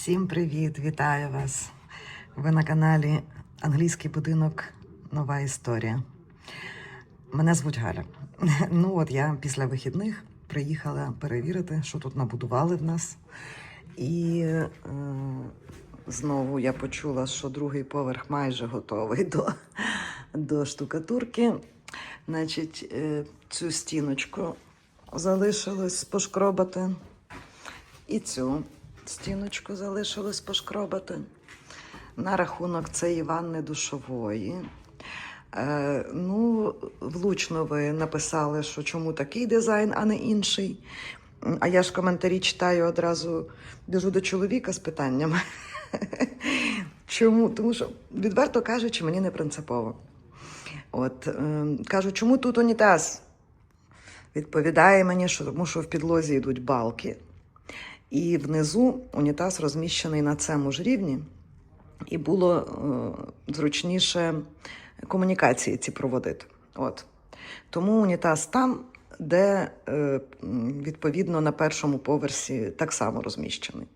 Всім привіт! Вітаю вас! Ви на каналі Англійський будинок Нова історія. Мене звуть Галя. Ну от я після вихідних приїхала перевірити, що тут набудували в нас. І е, знову я почула, що другий поверх майже готовий до, до штукатурки. Значить, е, цю стіночку залишилось пошкробати. І цю стіночку залишилось пошкробати. На рахунок цієї ванни душової. Е, ну, влучно ви написали, що чому такий дизайн, а не інший. А я ж коментарі читаю одразу біжу до чоловіка з питаннями. Чому? Тому що, відверто кажучи, мені не принципово. От, е, кажу, чому тут унітаз? Відповідає мені, що тому що в підлозі йдуть балки, і внизу унітаз розміщений на цьому ж рівні, і було е, зручніше комунікації ці проводити. От. Тому унітаз там, де е, відповідно на першому поверсі так само розміщений.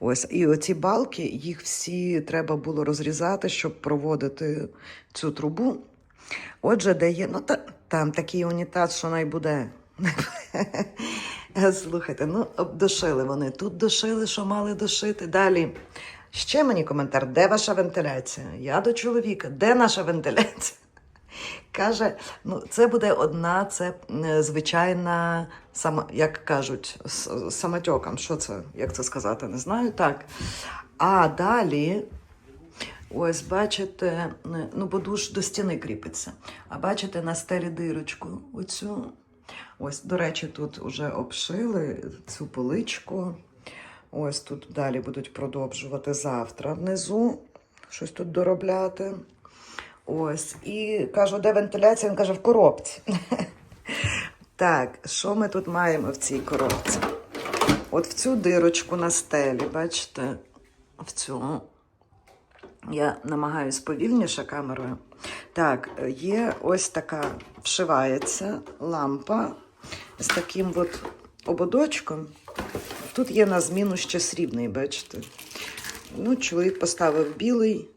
Ось і оці балки, їх всі треба було розрізати, щоб проводити цю трубу. Отже, де є, ну та, там такий унітаз, що найбуде. Слухайте, ну обдушили вони. Тут душили, що мали душити. Далі. Ще мені коментар, де ваша вентиляція? Я до чоловіка, де наша вентиляція? Каже, ну це буде одна, це е, звичайна, сама, як кажуть, с- самотьоком. Що це? Як це сказати? Не знаю. Так. А далі, ось бачите, е, ну бо душ до стіни кріпиться. А бачите на стелі дирочку. Оцю. Ось, до речі, тут вже обшили цю поличку. Ось тут далі будуть продовжувати завтра внизу. Щось тут доробляти. Ось. І кажу, де вентиляція? Він каже, в коробці. Так, що ми тут маємо в цій коробці? От в цю дирочку на стелі, бачите, в цю. Я намагаюсь повільніше камерою. Так, є ось така вшивається лампа з таким от ободочком. Тут є на зміну ще срібний, бачите. Ну, чоловік поставив білий.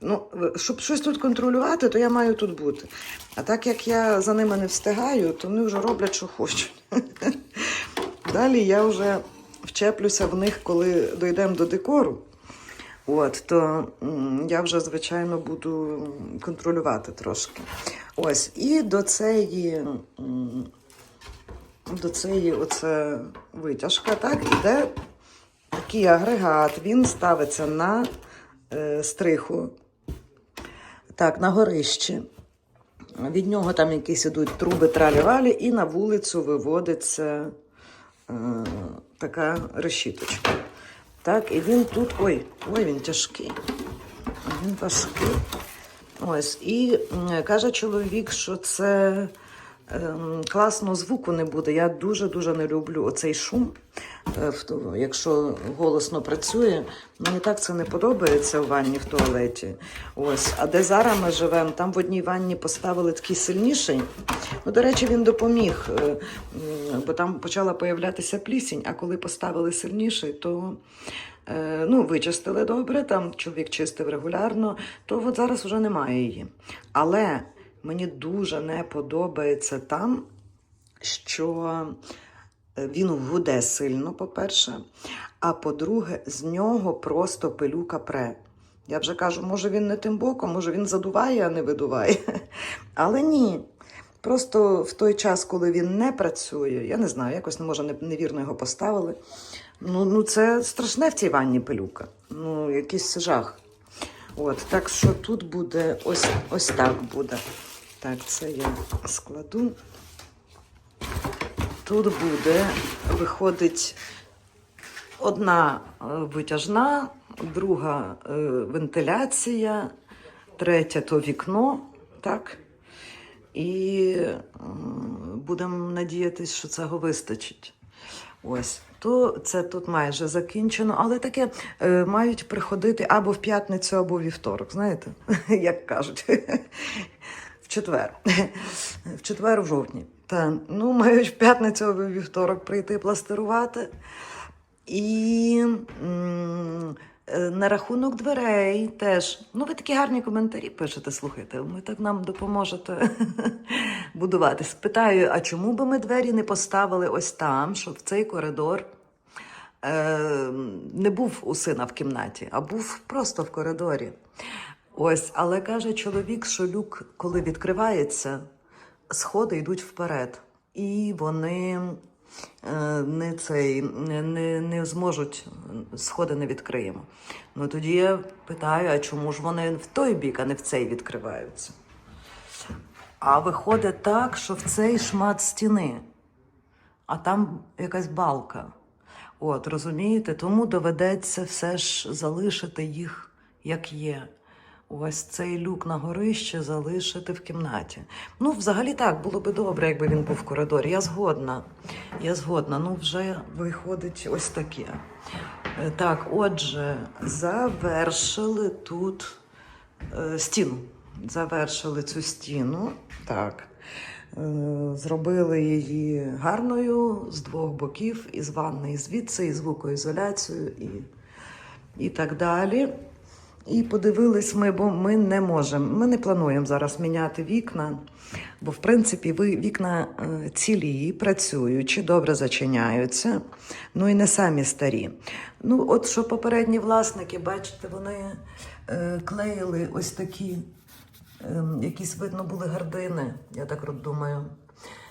Ну, щоб щось тут контролювати, то я маю тут бути. А так як я за ними не встигаю, то вони вже роблять, що хочуть. Далі я вже вчеплюся в них, коли дійдемо до декору. От, то я вже, звичайно, буду контролювати трошки. Ось, і до цієї, до цієї оце витяжка, так, іде такий агрегат. Він ставиться на е, стриху, так, на горищі. Від нього там якісь ідуть труби тралі-валі, і на вулицю виводиться е, така решіточка. Так, і він тут. Ой, ой, він тяжкий. Він важкий. Ось. І каже чоловік, що це класно звуку не буде. Я дуже-дуже не люблю оцей шум. Е, в Якщо голосно працює, мені так це не подобається у ванні в туалеті. Ось. А де зараз ми живемо, там в одній ванні поставили такий сильніший. Ну, до речі, він допоміг, е, бо там почала появлятися плісінь, а коли поставили сильніший, то е, ну, вичистили добре, там чоловік чистив регулярно, то от зараз вже немає її. Але мені дуже не подобається там, що е, він гуде сильно, по-перше, а по-друге, з нього просто пилюка пре. Я вже кажу, може він не тим боком, може він задуває, а не видуває. Але ні. Просто в той час, коли він не працює, я не знаю, якось може невірно його поставили. Ну, ну це страшне в цій ванні пилюка. Ну, якийсь жах. От, так що тут буде ось, ось так буде. Так, це я складу. Тут буде, виходить одна е, витяжна, друга е, вентиляція, третя то вікно, так? І будемо надіятися, що цього вистачить. Ось. То це тут майже закінчено, але таке е, мають приходити або в п'ятницю, або в вівторок, знаєте, як кажуть. В четвер. В четвер в жовтні. Та, ну, мають в п'ятницю або в вівторок прийти пластирувати. І На рахунок дверей теж. Ну, ви такі гарні коментарі пишете, слухайте. Ми так нам допоможете будуватись. Питаю, а чому би ми двері не поставили ось там, щоб в цей коридор е, не був у сина в кімнаті, а був просто в коридорі. Ось, але каже чоловік, що люк, коли відкривається, сходи йдуть вперед. І вони е, не, цей, не, не зможуть, сходи не відкриємо. Ну тоді я питаю, а чому ж вони в той бік, а не в цей відкриваються? А виходить так, що в цей шмат стіни, а там якась балка. От, розумієте? Тому доведеться все ж залишити їх як є. Ось цей люк на горище залишити в кімнаті. Ну, взагалі так, було би добре, якби він був в коридорі. Я згодна. Я згодна. Ну, вже виходить ось таке. Е, Так, отже, завершили тут е, стіну. Завершили цю стіну. Так. Е, Зробили її гарною з двох боків, і з ванни, і звідси, і звукоізоляцією, і, і так далі. І подивились ми, бо ми не можемо. Ми не плануємо зараз міняти вікна, бо в принципі ви вікна е, цілі, працюючі, добре зачиняються, ну і не самі старі. Ну, от що попередні власники, бачите, вони е, клеїли ось такі, е, якісь видно були гардини, я так думаю.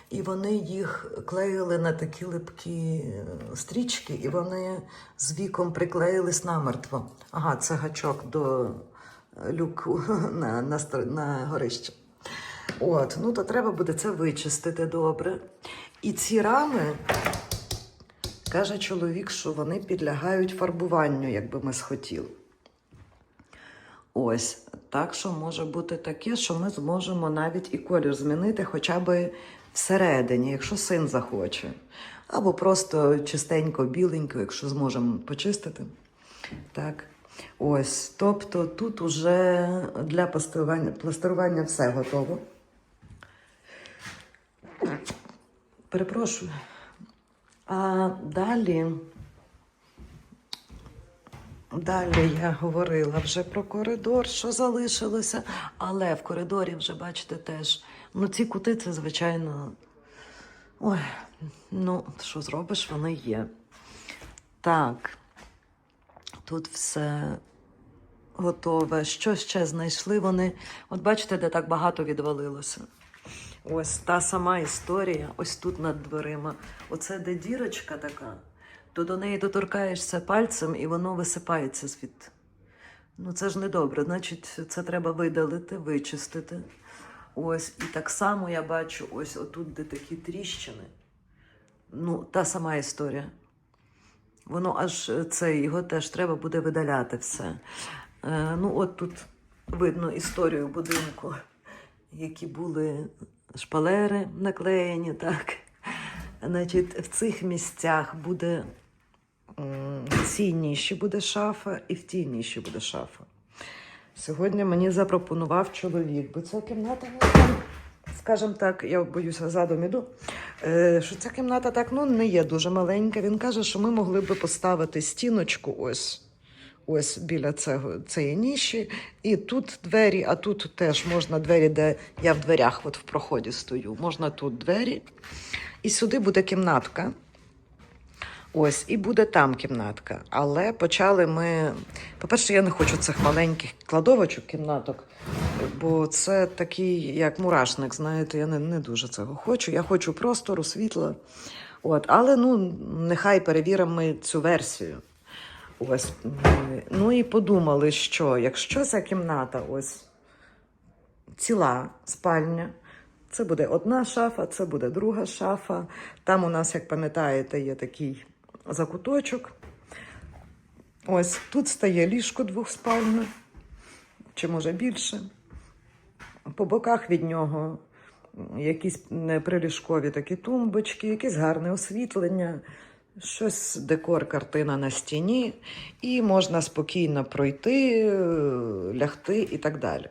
І вони їх клеїли на такі липкі е, стрічки, і вони з віком приклеїлись намертво. Ага, це гачок до е, люку на, на, на горище. От, ну то треба буде це вичистити добре. І ці рами, каже чоловік, що вони підлягають фарбуванню, якби ми схотіли. Ось, так що може бути таке, що ми зможемо навіть і колір змінити, хоча б всередині, якщо син захоче. Або просто чистенько, біленько, якщо зможемо почистити. Так. Ось. Тобто тут уже для пластирування, пластирування все готово. Перепрошую. А далі. Далі я говорила вже про коридор, що залишилося, але в коридорі вже бачите теж. Ну, ці кути це, звичайно. Ой, ну, що зробиш, вони є. Так, тут все готове. Що ще знайшли вони? От бачите, де так багато відвалилося. Ось та сама історія, ось тут над дверима. Оце де дірочка така, то до неї доторкаєшся пальцем і воно висипається звідти. Ну це ж не добре. Значить, це треба видалити, вичистити. Ось, і так само я бачу ось отут, де такі тріщини. Ну, та сама історія. Воно аж е, це його теж треба буде видаляти все. Е, ну, от тут видно історію будинку, які були шпалери наклеєні, так. Значить, в цих місцях буде в цій ніші буде шафа, і в тій ніші буде шафа. Сьогодні мені запропонував чоловік, бо ця кімната, скажімо так, я боюся задом іду, е, що ця кімната так ну, не є дуже маленька. Він каже, що ми могли би поставити стіночку ось. Ось біля цього, цієї ніші, і тут двері, а тут теж можна двері, де я в дверях, от в проході стою. Можна тут двері. І сюди буде кімнатка. Ось, і буде там кімнатка. Але почали ми. По-перше, я не хочу цих маленьких кладовочок кімнаток, бо це такий, як мурашник, знаєте, я не, не дуже цього хочу. Я хочу простору, світла. От, але ну, нехай перевіримо ми цю версію. Ось. Ну і подумали, що якщо ця кімната ось ціла спальня, це буде одна шафа, це буде друга шафа. Там у нас, як пам'ятаєте, є такий закуточок. Ось тут стає ліжко двохспальне, чи може більше. По боках від нього якісь приліжкові такі тумбочки, якесь гарне освітлення, щось декор, картина на стіні, і можна спокійно пройти, лягти і так далі.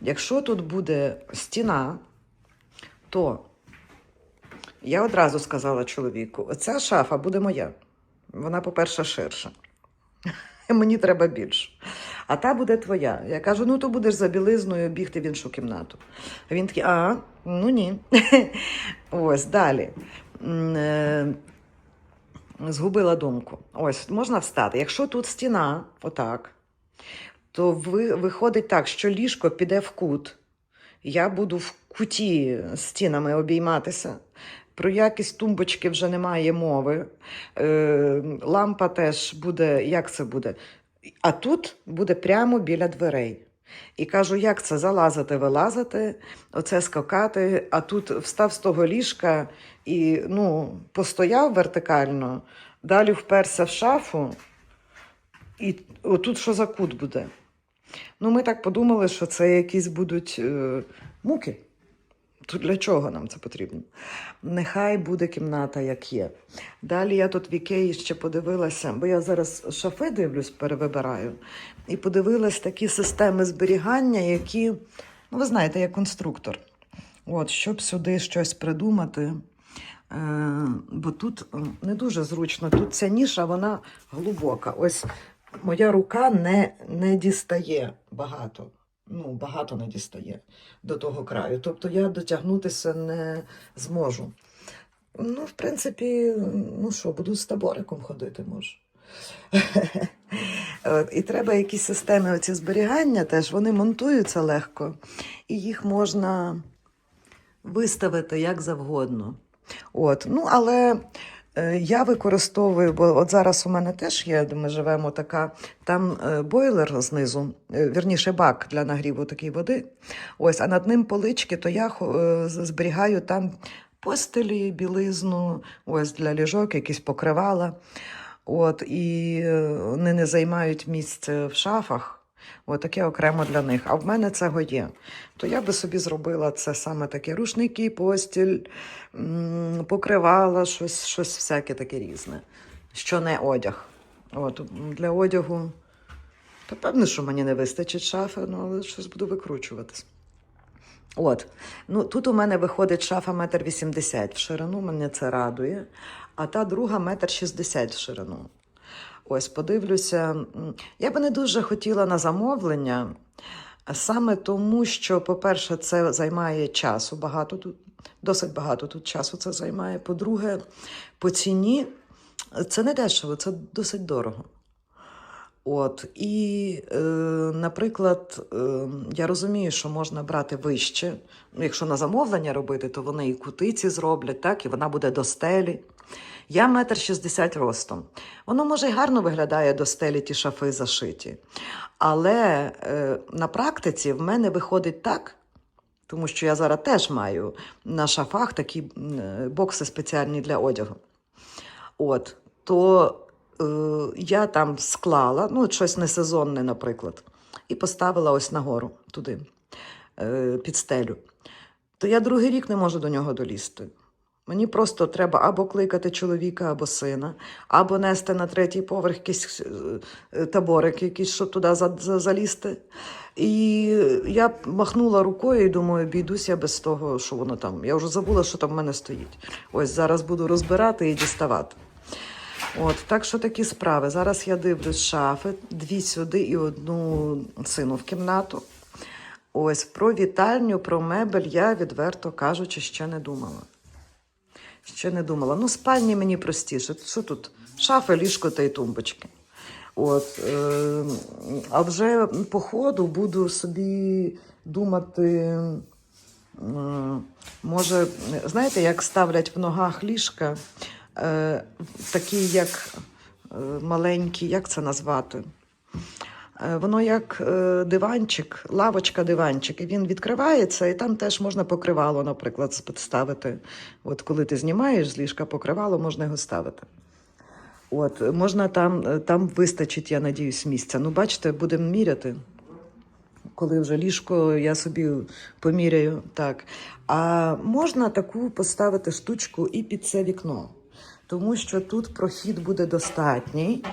Якщо тут буде стіна, то я одразу сказала чоловіку: оця шафа буде моя. Вона, по-перше, ширша. Мені треба більше. А та буде твоя. Я кажу: ну то будеш за білизною бігти в іншу кімнату. Він такий, а, ну ні. Ось далі. Е, Згубила думку. Ось, можна встати. Якщо тут стіна, отак, то ви, виходить так, що ліжко піде в кут. Я буду в куті стінами обійматися. Про якість тумбочки вже немає мови. Е, лампа теж буде, як це буде? А тут буде прямо біля дверей. І кажу, як це залазити, вилазити, оце скакати, а тут встав з того ліжка і ну, постояв вертикально, далі вперся в шафу, і отут що за кут буде? Ну, ми так подумали, що це якісь будуть е, муки. То для чого нам це потрібно? Нехай буде кімната, як є. Далі я тут в Ікеї ще подивилася, бо я зараз шафи дивлюсь, перевибираю, і подивилась такі системи зберігання, які, ну, ви знаєте, як конструктор. От, щоб сюди щось придумати. Е, бо тут е, не дуже зручно. Тут ця ніша, вона глибока. Ось моя рука не, не дістає багато. Ну, багато не дістає до того краю. Тобто я дотягнутися не зможу. Ну, в принципі, ну що, буду з табориком ходити, може. От, І треба якісь системи оці зберігання теж, вони монтуються легко, і їх можна виставити як завгодно. От, ну, але я використовую, бо от зараз у мене теж є, де ми живемо така, там е, бойлер знизу, е, вірніше бак для нагріву такої води. Ось, а над ним полички, то я е, зберігаю там постелі, білизну, ось для ліжок, якісь покривала. От, і е, вони не займають місце в шафах. Таке окремо для них. А в мене цього є. То я би собі зробила це саме таке рушники, постіль, покривала, щось, щось всяке таке різне, що не одяг. От, для одягу, то певно, що мені не вистачить шафи, ну, але щось буду викручуватись. От, ну тут у мене виходить шафа метр вісімдесят в ширину, мене це радує, а та друга метр шістдесят в ширину. Ось, подивлюся. Я би не дуже хотіла на замовлення, саме тому, що, по-перше, це займає часу багато тут, досить багато тут часу це займає. По-друге, по ціні це не дешево, це досить дорого. От, і, е, наприклад, е, я розумію, що можна брати вище. Ну, якщо на замовлення робити, то вони і кутиці зроблять, так, і вона буде до стелі. Я метр шістдесят ростом. Воно може й гарно виглядає до стелі ті шафи зашиті. Але е, на практиці в мене виходить так, тому що я зараз теж маю на шафах такі е, бокси спеціальні для одягу. От, то е, я там склала, ну, щось несезонне, наприклад, і поставила ось нагору туди, е, під стелю. То я другий рік не можу до нього долізти. Мені просто треба або кликати чоловіка, або сина, або нести на третій поверх якийсь е, е, таборик, якийсь, щоб туди за- за- залізти. І я махнула рукою і думаю, обійдусь без того, що воно там. Я вже забула, що там в мене стоїть. Ось зараз буду розбирати і діставати. От, так що такі справи. Зараз я дивлюсь шафи, дві сюди і одну сину в кімнату. Ось про вітальню, про мебель я, відверто кажучи, ще не думала. Ще не думала. Ну, спальні мені простіше. Що тут? Шафи, ліжко та й тумбочки. От, е, а вже по ходу буду собі думати. е, Може, знаєте, як ставлять в ногах ліжка, е, такі як е, маленькі, як це назвати? Е, Воно як е, диванчик, лавочка-диванчик. І він відкривається, і там теж можна покривало, наприклад, ставити. От коли ти знімаєш з ліжка покривало, можна його ставити. От, можна там, е, там вистачить, я надіюсь, місця. Ну, бачите, будемо міряти. Коли вже ліжко я собі поміряю. Так. А можна таку поставити штучку і під це вікно, тому що тут прохід буде достатній.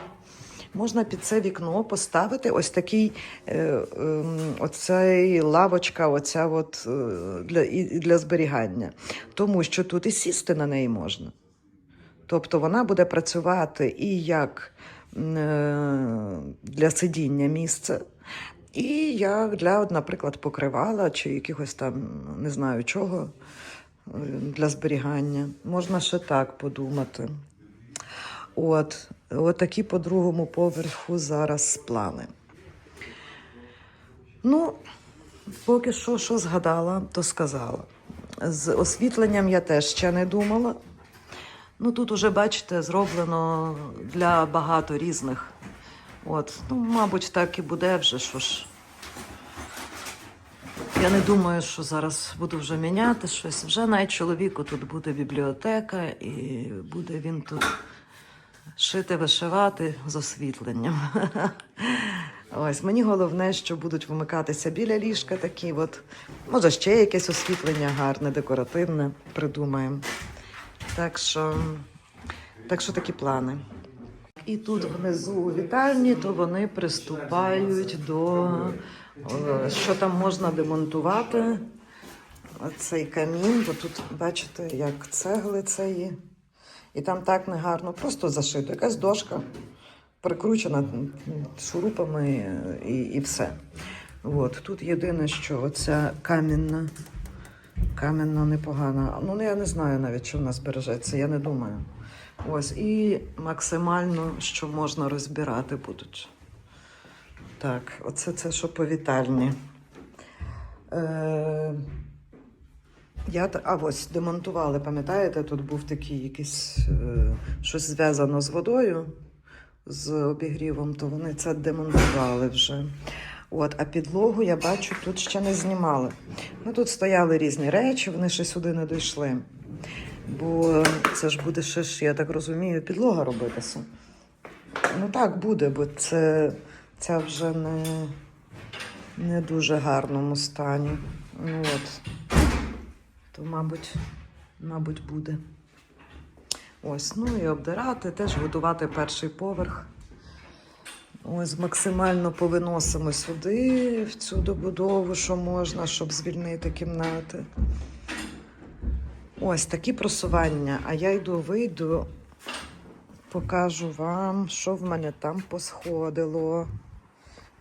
Можна під це вікно поставити ось такий е, е, оцей лавочка, оця от, е, для, для зберігання. Тому що тут і сісти на неї можна. Тобто вона буде працювати і як е, для сидіння місце. І як для, наприклад, покривала чи якихось там не знаю чого для зберігання. Можна ще так подумати. От, от такі по другому поверху зараз плани. Ну, поки що, що згадала, то сказала. З освітленням я теж ще не думала. Ну, тут уже, бачите, зроблено для багато різних. От, ну, мабуть, так і буде вже, що ж. Я не думаю, що зараз буду вже міняти щось. Вже навіть чоловіку тут буде бібліотека, і буде він тут шити, вишивати з освітленням. Ось мені головне, що будуть вимикатися біля ліжка такі, от, може, ще якесь освітлення гарне, декоративне придумаємо. Так що, так що такі плани. І тут внизу у вітальні, то вони приступають до е, що там можна демонтувати. Цей камін, бо тут бачите, як цегли це є. І там так негарно, просто зашито. Якась дошка прикручена шурупами і, і все. От. Тут єдине, що оця камінна, камінна непогана. Ну, я не знаю навіть, чи вона збережеться, я не думаю. Ось, і максимально, що можна розбирати будуть. Так, оце це що по вітальні. Е, я, а ось демонтували, пам'ятаєте, тут був такий якийсь е, щось зв'язано з водою, з обігрівом, то вони це демонтували вже. От, а підлогу я бачу, тут ще не знімали. Ну тут стояли різні речі, вони ще сюди не дійшли. Бо це ж буде ще ж, я так розумію, підлога робитися. Ну так буде, бо це, це вже не, не дуже гарному стані. Ну от. То, мабуть, мабуть, буде. Ось, ну і обдирати, теж готувати перший поверх. Ось максимально повиносимо сюди, в цю добудову, що можна, щоб звільнити кімнати. Ось такі просування. А я йду, вийду, покажу вам, що в мене там посходило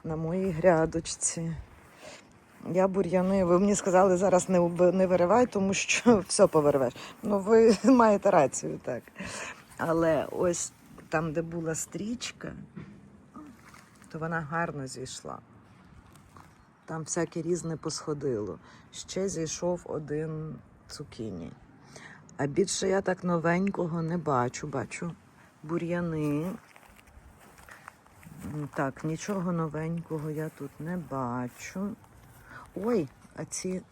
на моїй грядочці. Я бур'яни, ви мені сказали, зараз не, не виривай, тому що все повирвеш. Ну, ви маєте рацію, так. Але ось там, де була стрічка, то вона гарно зійшла. Там всяке різне посходило. Ще зійшов один цукіні. А більше я так новенького не бачу. Бачу бур'яни. Так, нічого новенького я тут не бачу. Ой, а ці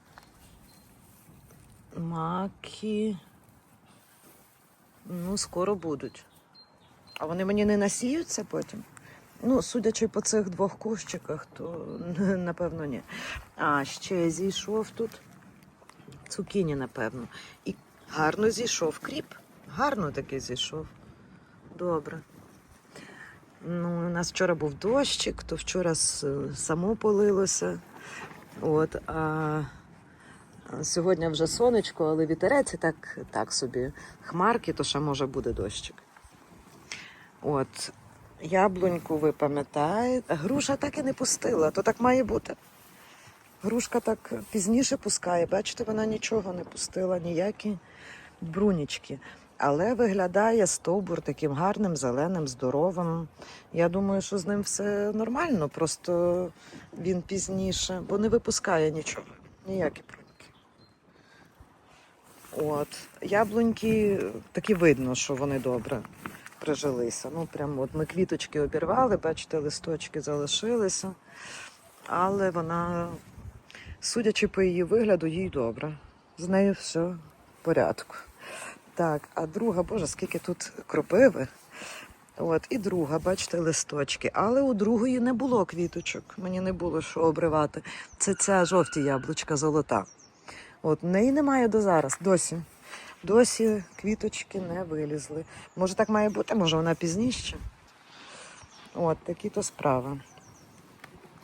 маки. Ну, скоро будуть. А вони мені не насіються потім? Ну, судячи по цих двох кущиках, то напевно ні. А ще зійшов тут цукіні, напевно. І гарно зійшов кріп. Гарно таки зійшов. Добре. Ну, у нас вчора був дощик, то вчора само полилося. От, а сьогодні вже сонечко, але вітерець і так, так собі. Хмарки, то ще може буде дощик. От, яблуньку ви пам'ятаєте. Груша так і не пустила, то так має бути. Грушка так пізніше пускає. Бачите, вона нічого не пустила, ніякі брунічки. Але виглядає стовбур таким гарним, зеленим, здоровим. Я думаю, що з ним все нормально, просто він пізніше, бо не випускає нічого, ніякі бруньки. От. Яблуньки таки видно, що вони добре прижилися. Ну, прямо от ми квіточки обірвали, бачите, листочки залишилися. Але вона, судячи по її вигляду, їй добре. З нею все в порядку. Так, а друга, боже, скільки тут кропиви. От, і друга, бачите, листочки. Але у другої не було квіточок. Мені не було що обривати. Це ця жовті яблучка золота. От, неї немає до зараз, досі. Досі квіточки не вилізли. Може, так має бути, може вона пізніше. От, такі то справи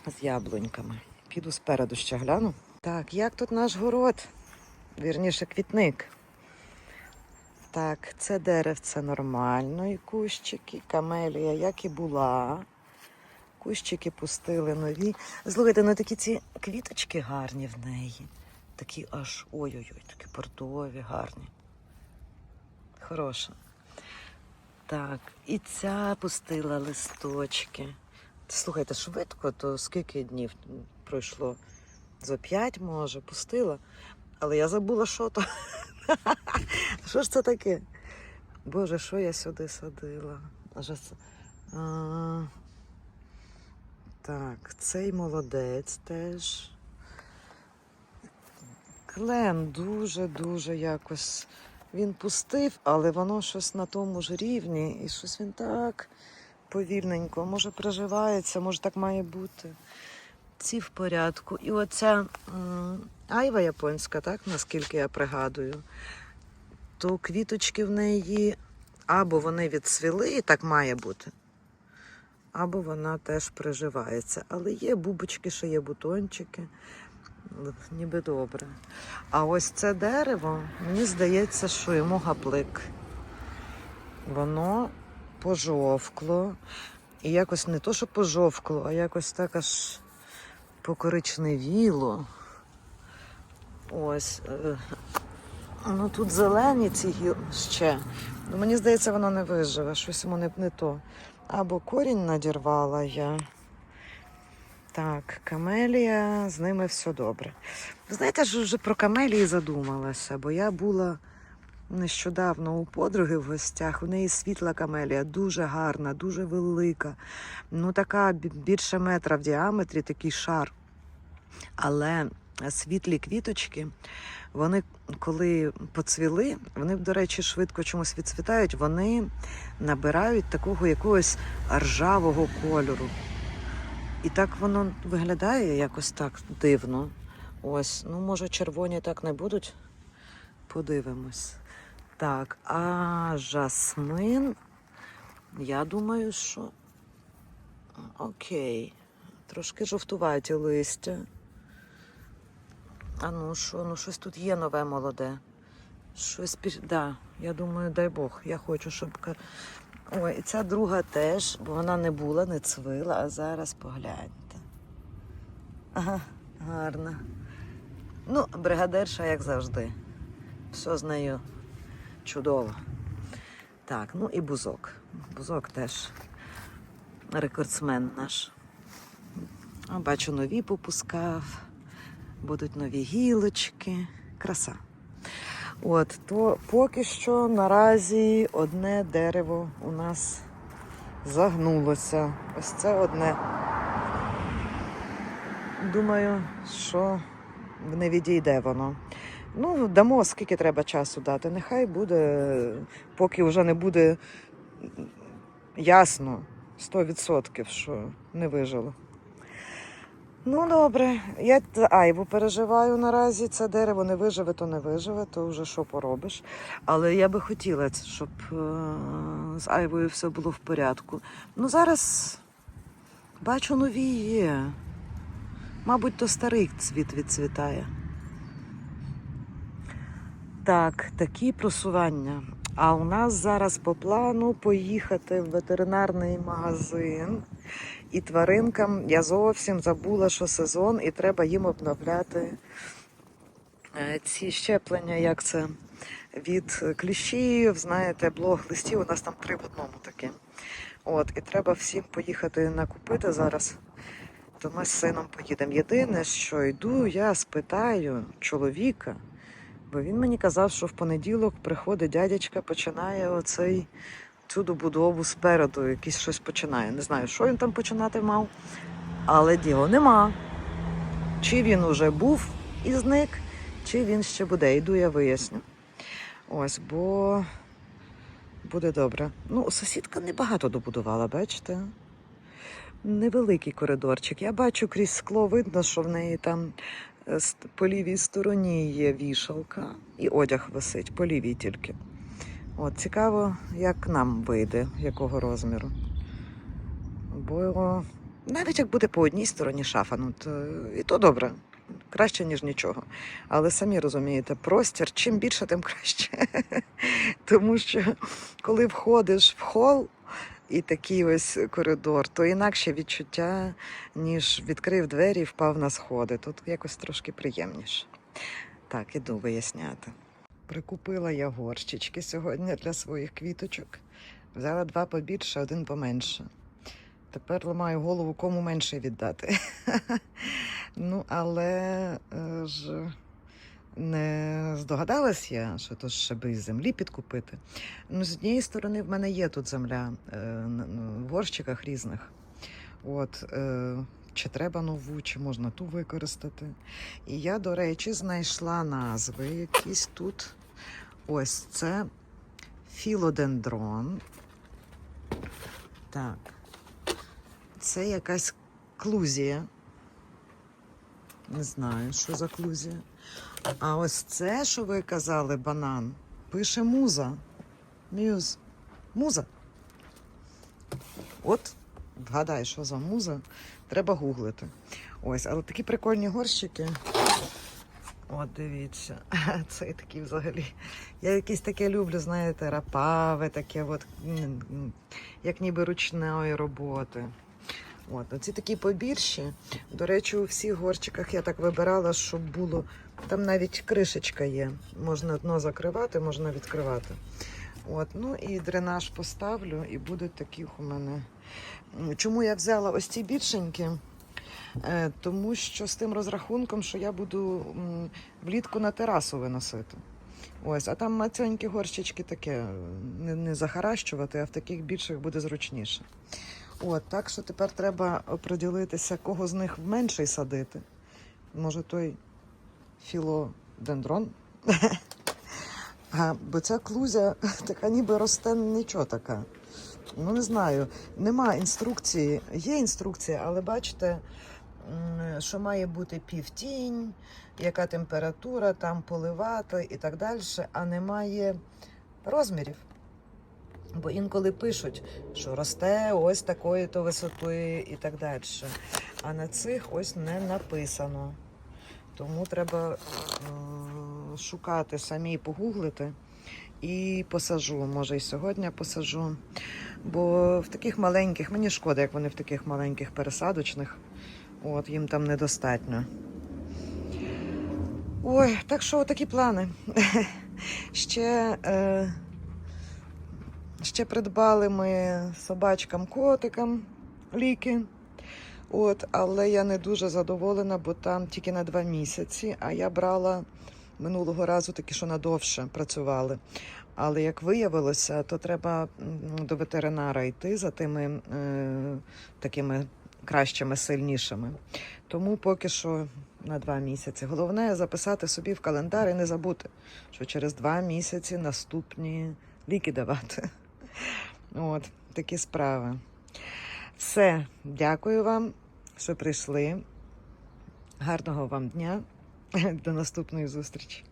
з яблуньками. Піду спереду ще гляну. Так, як тут наш город? Вірніше, квітник. Так, це деревце нормально, і кущики, камелія, як і була. Кущики пустили нові. Слухайте, ну такі ці квіточки гарні в неї. Такі аж ой-ой-ой, такі портові, гарні. Хороша. Так, і ця пустила листочки. Слухайте, швидко, то скільки днів пройшло? За п'ять, може, пустила. Але я забула, що то. Що ж це таке? Боже, що я сюди садила? Так, цей молодець теж. Клен дуже-дуже якось. Він пустив, але воно щось на тому ж рівні, і щось він так повільненько. Може, приживається, може так має бути. Ці в порядку. І оця айва японська, так, наскільки я пригадую, то квіточки в неї або вони відцвіли, і так має бути, або вона теж приживається. Але є бубочки, ще є бутончики. Ніби добре. А ось це дерево, мені здається, що йому гаплик. Воно пожовкло. І якось не то, що пожовкло, а якось так аж покоричневіло. Ось. е, Ну тут зелені ці гіл ще. Ну, мені здається, воно не виживе, щось йому не, не то. Або корінь надірвала я. Так, камелія, з ними все добре. Ви знаєте, що вже про камелії задумалася, бо я була нещодавно у подруги в гостях. У неї світла камелія, дуже гарна, дуже велика. Ну, така більше метра в діаметрі, такий шар. Але світлі квіточки, вони коли поцвіли, вони, до речі, швидко чомусь відцвітають, вони набирають такого якогось ржавого кольору. І так воно виглядає якось так дивно. Ось, ну може червоні так не будуть. Подивимось. Так, а жасмин, я думаю, що окей. Трошки жовтуваті листя. А ну що, ну щось тут є нове молоде. Щось пі... да, я думаю, дай Бог, я хочу, щоб. Ой, і ця друга теж, бо вона не була, не цвила, а зараз погляньте. Ага, гарна. Ну, бригадирша, як завжди. Все з нею чудово. Так, ну і бузок. Бузок теж рекордсмен наш. Бачу, нові попускав, будуть нові гілочки. Краса. От, то поки що наразі одне дерево у нас загнулося. Ось це одне. Думаю, що не відійде воно. Ну, дамо, скільки треба часу дати. Нехай буде, поки вже не буде ясно 100%, що не вижило. Ну, добре, я айву переживаю наразі. Це дерево не виживе, то не виживе, то вже що поробиш. Але я би хотіла, щоб е, з айвою все було в порядку. Ну, зараз бачу нові є. Мабуть, то старий цвіт відцвітає. Так, такі просування. А у нас зараз по плану поїхати в ветеринарний магазин. І тваринкам я зовсім забула, що сезон, і треба їм обновляти е, ці щеплення, як це від кліщів, знаєте, блог листів. У нас там три в одному таке. От, і треба всім поїхати накупити зараз. То ми з сином поїдемо. Єдине, що йду, я спитаю чоловіка, бо він мені казав, що в понеділок приходить дядечка, починає оцей цю добудову спереду, якийсь щось починає. Не знаю, що він там починати мав, але діло нема. Чи він уже був і зник, чи він ще буде. Йду, я виясню. Ось, бо буде добре. Ну, сусідка небагато добудувала, бачите? Невеликий коридорчик. Я бачу крізь скло, видно, що в неї там е, по лівій стороні є вішалка і одяг висить, по лівій тільки. От, цікаво, як нам вийде, якого розміру. Бо навіть як буде по одній стороні шафа, ну то і то добре. краще, ніж нічого. Але самі розумієте, простір, чим більше, тим краще. Тому що коли входиш в хол і такий ось коридор, то інакше відчуття, ніж відкрив двері і впав на сходи. Тут якось трошки приємніше. Так, іду виясняти. Прикупила я горщички сьогодні для своїх квіточок. Взяла два побільше, один поменше. Тепер ламаю голову, кому менше віддати. ну, але е, ж не здогадалась я, що то ще землі підкупити. Ну, з однієї сторони, в мене є тут земля е, в горщиках різних. От, е, чи треба нову, чи можна ту використати. І я, до речі, знайшла назви якісь тут. Ось це філодендрон. Так. Це якась клузія. Не знаю, що за клузія. А ось це, що ви казали, банан, пише муза. Мюз. Муза. От, вгадай, що за муза. Треба гуглити. Ось, але такі прикольні горщики. От, дивіться. Це такі взагалі. Я якесь таке люблю, знаєте, рапаве, таке, от, як ніби ручної роботи. От, оці такі побільші. До речі, у всіх горщиках я так вибирала, щоб було. Там навіть кришечка є. Можна дно закривати, можна відкривати. От, ну і дренаж поставлю, і будуть таких у мене. Чому я взяла ось ці більшенькі? Е, тому що з тим розрахунком, що я буду влітку на терасу виносити. Ось, а там мацьонькі горщички таке не, не захаращувати, а в таких більших буде зручніше. От, так що тепер треба оприділитися, кого з них менший садити. Може, той філодендрон. А, бо ця клузя така ніби росте нічого така. Ну, не знаю. Нема інструкції. Є інструкція, але бачите, що має бути півтінь, яка температура, там поливати і так далі, а немає розмірів. Бо інколи пишуть, що росте ось такої то висоти і так далі. А на цих ось не написано. Тому треба е, шукати самі погуглити і посажу. Може, і сьогодні посажу. Бо в таких маленьких, мені шкода, як вони в таких маленьких пересадочних. От, їм там недостатньо. Ой, так що такі плани. Ще. Е, Ще придбали ми собачкам котикам ліки. От, але я не дуже задоволена, бо там тільки на два місяці. А я брала минулого разу такі, що надовше працювали. Але як виявилося, то треба до ветеринара йти за тими е, такими кращими, сильнішими. Тому поки що на два місяці. Головне записати собі в календар і не забути, що через два місяці наступні ліки давати. От, такі справи. Все, дякую вам, що прийшли. Гарного вам дня. До наступної зустрічі.